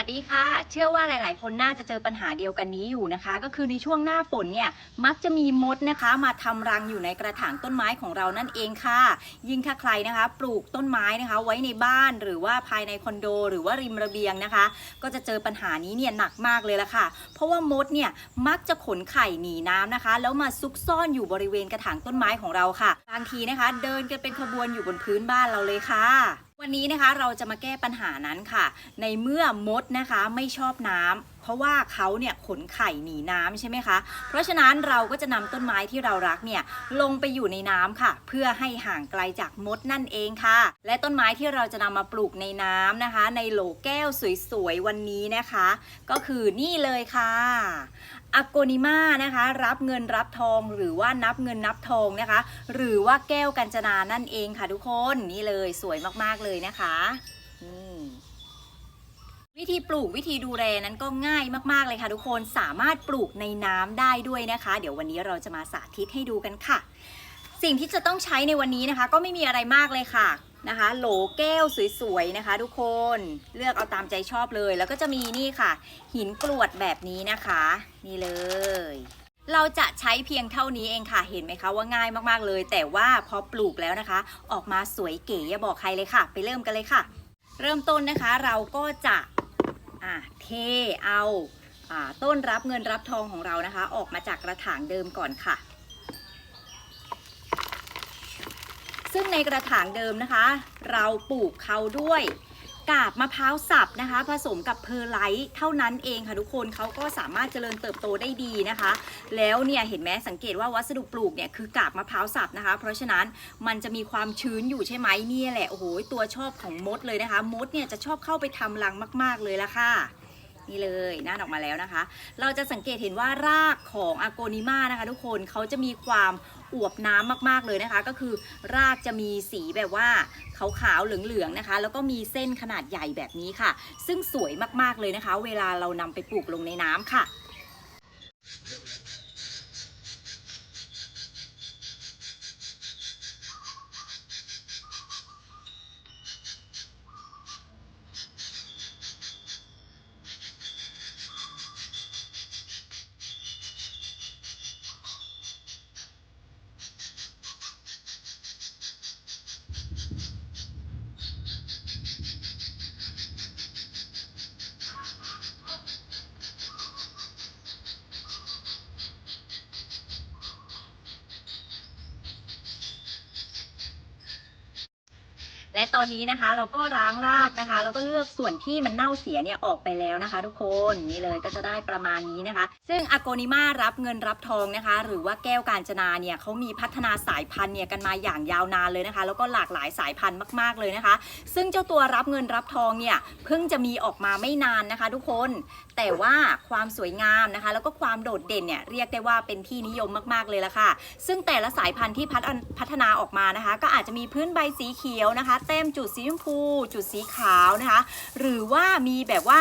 สวัสดีค่ะ เชื่อว่าหลาย ๆ คนน่าจะเจอปัญหาเดียวกันนี้อยู่นะคะ ก็คือในช่วงหน้าฝนเนี่ยมักจะมีมดนะคะ มาทำรังอยู่ในกระถางต้นไม้ของเรานั่นเองค่ะ ยิ่งถ้าใครนะคะ ปลูกต้นไม้นะคะ ไว้ในบ้านหรือว่าภายในคอนโด หรือว่าริมระเบียงนะคะ ก็จะเจอปัญหานี้เนี่ยหนักมากเลยละค่ะ เพราะว่ามดเนี่ยมักจะขนไข่หนีน้ำนะคะ แล้วมาซุกซ่อนอยู่บริเวณกระถางต้นไม้ของเราค่ะ บางทีนะคะ เดินกันเป็นขบวนอยู่บนพื้นบ้านเราเลยค่ะ วันนี้นะคะเราจะมาแก้ปัญหานั้นค่ะ ในเมื่อมดนะคะไม่ชอบน้ำเพราะว่าเขาเนี่ยขนไข่หนีน้ำใช่ไหมคะ เพราะฉะนั้นเราก็จะนำต้นไม้ที่เรารักเนี่ยลงไปอยู่ในน้ำค่ะ เพื่อให้ห่างไกลจากมดนั่นเองค่ะ และต้นไม้ที่เราจะนำมาปลูกในน้ำนะคะ ในโหลแก้วสวยๆวันนี้นะคะ ก็คือนี่เลยค่ะอโกนิมานะคะ รับเงินรับทองหรือว่านับเงินนับทองนะคะ หรือว่าแก้วกัญจนานั่นเองค่ะทุกคนนี่เลยสวยมากๆเลยนะคะนี่ วิธีปลูกวิธีดูแลนั้นก็ง่ายมากๆเลยค่ะ ทุกคนสามารถปลูกในน้ำได้ด้วยนะคะ เดี๋ยววันนี้เราจะมาสาธิตให้ดูกันค่ะ สิ่งที่จะต้องใช้ในวันนี้นะคะ ก็ไม่มีอะไรมากเลยค่ะนะคะ โหลแก้วสวยๆนะคะ ทุกคนเลือกเอาตามใจชอบเลย แล้วก็จะมีนี่ค่ะ หินกรวดแบบนี้นะคะ นี่เลยเราจะใช้เพียงเท่านี้เองค่ะ เห็นไหมคะว่าง่ายมากๆเลย แต่ว่าพอปลูกแล้วนะคะ ออกมาสวยเก๋อย่าบอกใครเลยค่ะ ไปเริ่มกันเลยค่ะ เริ่มต้นนะคะเราก็จะ อะเทเอาอ่าต้นรับเงินรับทองของเรานะคะ ออกมาจากกระถางเดิมก่อนค่ะ ซึ่งในกระถางเดิมนะคะ เราปลูกเขาด้วย กาบมะพร้าวสับนะคะ ผสมกับเพอร์ไลท์เท่านั้นเองค่ะทุกคนเขาก็สามารถเจริญเติบโตได้ดีนะคะ แล้วเนี่ยเห็นไหมสังเกตว่าวัสดุปลูกเนี่ยคือกาบมะพร้าวสับนะคะ เพราะฉะนั้นมันจะมีความชื้นอยู่ใช่ไหมเนี่ยแหละโอ้โหตัวชอบของมดเลยนะคะ มดเนี่ยจะชอบเข้าไปทำรังมาก ๆเลยละค่ะ นี่เลยน่าออกมาแล้วนะคะ เราจะสังเกตเห็นว่ารากของอโกนิมานะคะ ทุกคนเขาจะมีความอวบน้ำมากๆเลยนะคะ ก็คือรากจะมีสีแบบว่าขาวๆเหลืองๆนะคะ แล้วก็มีเส้นขนาดใหญ่แบบนี้ค่ะ ซึ่งสวยมากๆเลยนะคะ เวลาเรานำไปปลูกลงในน้ำค่ะ และตอนนี้นะคะ เราก็ล้างรากนะคะ แล้วก็เลือกส่วนที่มันเน่าเสียเนี่ยออกไปแล้วนะคะ ทุกคนนี่เลยก็จะได้ประมาณนี้นะคะ ซึ่งอโกนิมารับเงินรับทองนะคะ หรือว่าแก้วกาญจนาเนี่ยเขามีพัฒนาสายพันธุ์เนี่ยกันมาอย่างยาวนานเลยนะคะ แล้วก็หลากหลายสายพันธุ์มาก ๆเลยนะคะ ซึ่งเจ้าตัวรับเงินรับทองเนี่ยเพิ่งจะมีออกมาไม่นานนะคะ ทุกคน แต่ว่าความสวยงามนะคะ แล้วก็ความโดดเด่นเนี่ยเรียกได้ว่าเป็นที่นิยมมากๆเลยละค่ะ ซึ่งแต่ละสายพันธุ์ที่พัฒนาออกมานะคะ ก็อาจจะมีพื้นใบสีเขียวนะคะเต็มจุดสีชมพู จุดสีขาวนะคะ หรือว่ามีแบบว่า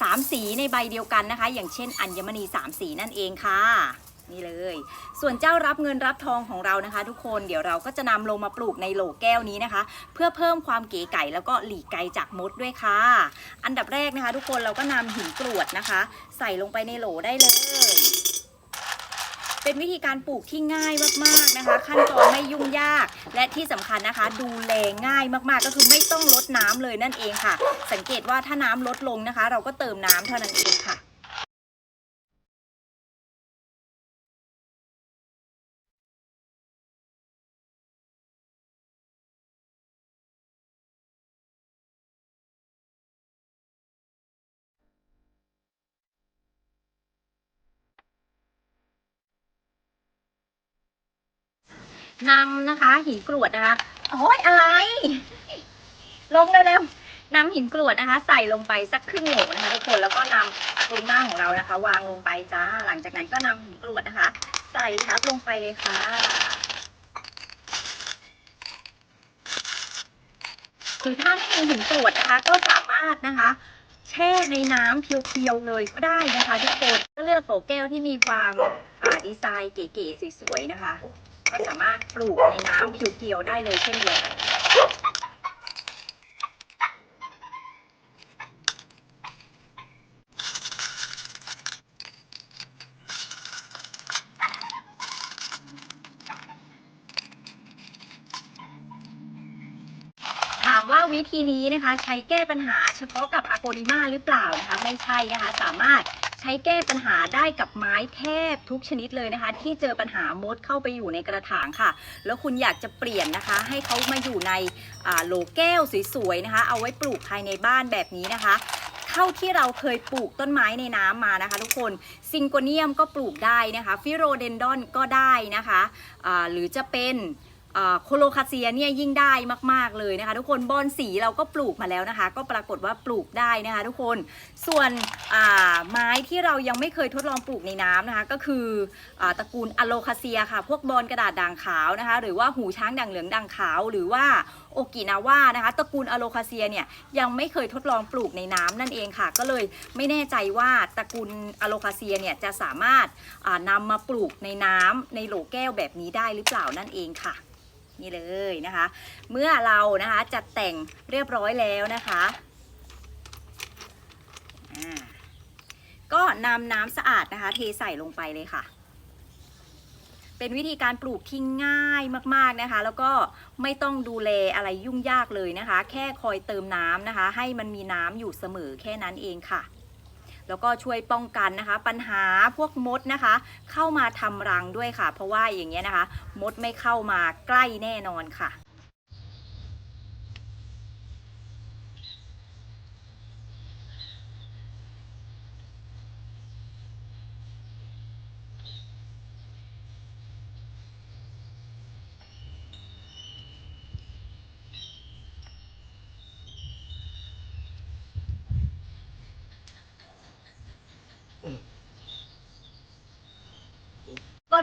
สามสีในใบเดียวกันนะคะ อย่างเช่น อัญมณีสามสีนั่นเองค่ะนี่เลย ส่วนเจ้ารับเงินรับทองของเรานะคะ ทุกคน เดี๋ยวเราก็จะนำลงมาปลูกในโหลแก้วนี้นะคะ เพื่อเพิ่มความเก๋ไก่แล้วก็หลีกไกลจากมดด้วยค่ะ อันดับแรกนะคะ ทุกคนเราก็นำหินกรวดนะคะ ใส่ลงไปในโหลได้เลย เป็นวิธีการปลูกที่ง่ายมากๆนะคะ ขั้นตอนไม่ยุ่งยาก และที่สำคัญนะคะ ดูแลง่ายมากๆ ก็คือไม่ต้องลดน้ำเลยนั่นเองค่ะ สังเกตว่าถ้าน้ำลดลงนะคะ เราก็เติมน้ำเท่านั้นเองค่ะ นำนะคะ หินกรวดนะคะโอ้ยอะไร ลงเร็วๆนำหินกรวดนะคะ ใส่ลงไปสักครึ่งโหลนะคะทุกคนแล้วก็นำตุนหน้าของเรานะคะ วางลงไปจ้า หลังจากนั้นก็นำหินกรวดนะคะ ใส่ทับลงไปเลยค่ะคือถ้าไม่มีหินกรวดนะคะ ก็สามารถนะคะ แช่ในน้ำเพียวๆเลยก็ได้นะคะทุกคนก็เลือกโถแก้วที่มีความดีไซน์เก๋ๆสวยๆนะคะ สามารถปลูกในน้ำผิวเกียวได้เลยเช่นเดียวกันว่าวิธีนี้นะคะใช้แก้ปัญหาเฉพาะกับอะโกลิมาหรือเปล่านะคะไม่ใช่นะคะ สามารถ ช้แก้ปัญหาได้กับไม้แทบทุกชนิดเลยนะคะ ที่เจอปัญหามดเข้าไปอยู่ในกระถางค่ะ แล้วคุณอยากจะเปลี่ยนนะคะ ให้เขามาอยู่ในโหลแก้วสวยๆนะคะ เอาไว้ปลูกภายในบ้านแบบนี้นะคะเท่าที่เราเคยปลูกต้นไม้ในน้ำมานะคะ ทุกคนซิงโกเนียมก็ปลูกได้นะคะ ฟิโรเดนดอนก็ได้นะคะหรือจะเป็น โคโลคาเซียเนี่ยยิ่งได้มาก ๆ เลยนะคะ ทุกคนบอนสีเราก็ปลูกมาแล้วนะคะ ก็ปรากฏว่าปลูกได้นะคะ ทุกคนส่วนไม้ที่เรายังไม่เคยทดลองปลูกในน้ำนะคะ ก็คืออตระกูลอะโลคาเซียค่ะ พวกบอนกระดาษด่างขาวนะคะ หรือว่าหูช้างด่างเหลืองด่างขาว หรือว่าโอกินาว่านะคะตระกูลอะโลคาเซียเนี่ยยังไม่เคยทดลองปลูกในน้ำนั่นเองค่ะ ก็เลยไม่แน่ใจว่าตระกูลอะโลคาเซียเนี่ยจะสามารถอ่านำมาปลูกในน้ำในโหลแก้วแบบนี้ได้หรือเปล่านั่นเองค่ะ นี่เลยนะคะ เมื่อเรานะคะจัดแต่งเรียบร้อยแล้วนะคะก็นำน้ำสะอาดนะคะ เทใส่ลงไปเลยค่ะ เป็นวิธีการปลูกที่ง่ายมากๆนะคะ แล้วก็ไม่ต้องดูแลอะไรยุ่งยากเลยนะคะ แค่คอยเติมน้ำนะคะ ให้มันมีน้ำอยู่เสมอแค่นั้นเองค่ะ แล้วก็ช่วยป้องกันนะคะ ปัญหาพวกมดนะคะ เข้ามาทำรังด้วยค่ะ เพราะว่าอย่างเงี้ยนะคะ มดไม่เข้ามาใกล้แน่นอนค่ะ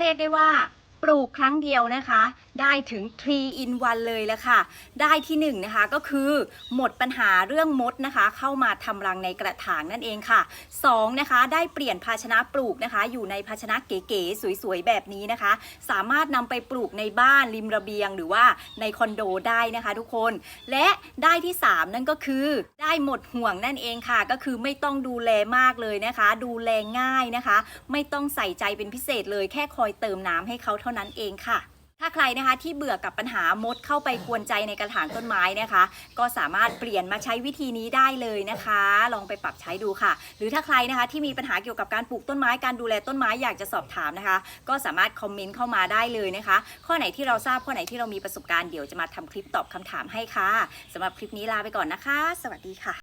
เรียกได้ว่าปลูกครั้งเดียวนะคะ ได้ถึง 3 in 1 เลยแล้วค่ะ ได้ที่1นงนะคะก็คือหมดปัญหาเรื่องมดนะคะ เข้ามาทำรังในกระถางนั่นเองค่ะ2นะคะได้เปลี่ยนภาชนะปลูกนะคะ อยู่ในภาชนะเก๋ๆสวยๆแบบนี้นะคะ สามารถนำไปปลูกในบ้านริมระเบียงหรือว่าในคอนโดได้นะคะทุกคน และได้ที่ 3 นั่นก็คือได้หมดห่วงนั่นเองค่ะ ก็คือไม่ต้องดูแลมากเลยนะคะ ดูแลง่ายนะคะ ไม่ต้องใส่ใจเป็นพิเศษเลยแค่คอยเติมน้ำให้เขาเท่านั้นเองค่ะ ถ้าใครนะคะที่เบื่อกับปัญหามดเข้าไปกวนใจในกระถางต้นไม้นะคะ ก็สามารถเปลี่ยนมาใช้วิธีนี้ได้เลยนะคะ ลองไปปรับใช้ดูค่ะ หรือถ้าใครนะคะที่มีปัญหาเกี่ยวกับการปลูกต้นไม้การดูแลต้นไม้อยากจะสอบถามนะคะ ก็สามารถคอมเมนต์เข้ามาได้เลยนะคะ ข้อไหนที่เราทราบข้อไหนที่เรามีประสบการณ์เดี๋ยวจะมาทำคลิปตอบคำถามให้ค่ะสำหรับคลิปนี้ลาไปก่อนนะคะ สวัสดีค่ะ